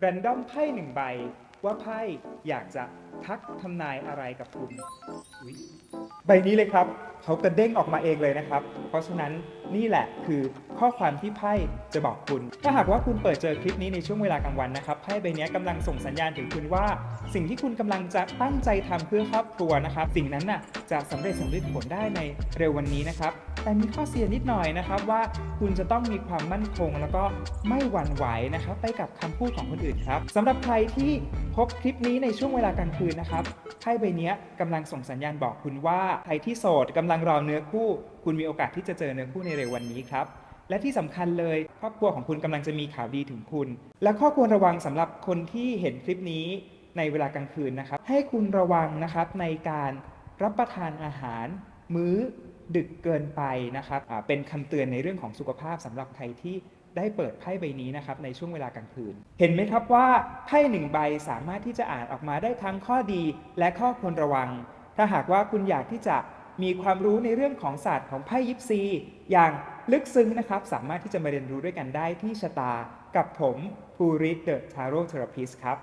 แรนดอมไพ่หนึ่งใบ ว่าไพ่อยากจะทักทำนายอะไรกับคุณ ใบนี้เลยครับ เขากระเด้งออกมาเองเลยนะครับ เพราะฉะนั้นนี่แหละคือข้อความที่ไพ่จะบอกคุณ ถ้าหากว่าคุณเปิดเจอคลิปนี้ในช่วงเวลากลางวันนะครับไพ่ใบนี้กำลังส่งสัญญาณถึงคุณว่า สิ่งที่คุณกำลังจะตั้งใจทำเพื่อครอบครัวนะครับ สิ่งนั้นน่ะจะสำเร็จสำเร็จผลได้ในเร็ววันนี้นะครับ แต่มีข้อเสียนิดหน่อยนะครับว่าคุณจะต้องมีความมั่นคง แล้วก็ไม่หวั่นไหวนะครับไปกับคำพูดของคนอื่นครับสำหรับใครที่พบคลิปนี้ในช่วงเวลากลางคืนนะครับไพ่ใบนี้กำลังส่งสัญญาณบอกคุณว่าใครที่โสดกำลังรอเนื้อคู่ คุณมีโอกาสที่จะเจอเนื้อคู่ในเร็ววันนี้ครับและที่สำคัญเลยครอบครัวของคุณกำลังจะมีข่าวดีถึงคุณ และข้อควรระวังสำหรับคนที่เห็นคลิปนี้ในเวลากลางคืนนะครับ ให้คุณระวังนะครับในการรับประทานอาหาร มื้อ ดึกเกินไปนะครับเป็นคำเตือนในเรื่องของสุขภาพสำหรับใครที่ได้เปิดไพ่ใบนี้นะครับในช่วงเวลากลางคืน เห็นไหมครับว่าไพ่หนึ่งใบสามารถที่จะอ่านออกมาได้ทั้งข้อดีและข้อควรระวัง ถ้าหากว่าคุณอยากที่จะมีความรู้ในเรื่องของศาสตร์ของไพ่ยิปซี อย่างลึกซึ้งนะครับ สามารถที่จะมาเรียนรู้ด้วยกันได้ที่ชะตา กับผมภูริศเดอะทาโร่เทอราพิสครับ